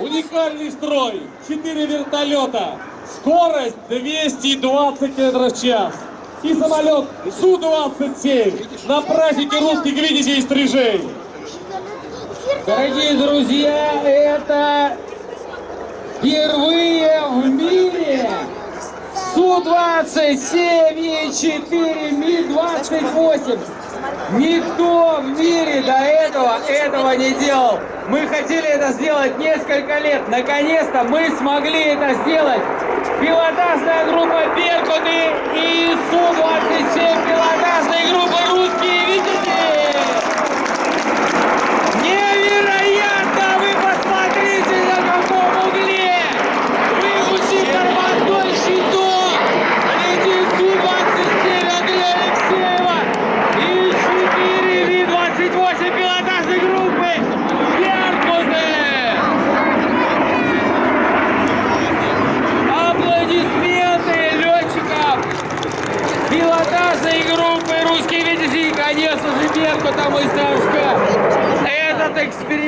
Уникальный строй, 4 вертолета, скорость 220 км в час. И самолет Су-27 на празднике русских видителей и стрижей. Дорогие друзья, это впервые в мире Су-27 и 4 Ми-28. Никто в мире до этого этого не делал. Мы хотели это сделать несколько лет. Наконец-то мы смогли это сделать. Пилотажная группа Беркуты и Су-27 пилотажной группы «Русские видите» и, конечно же, Беркута Масташка. Этот эксперимент у нас...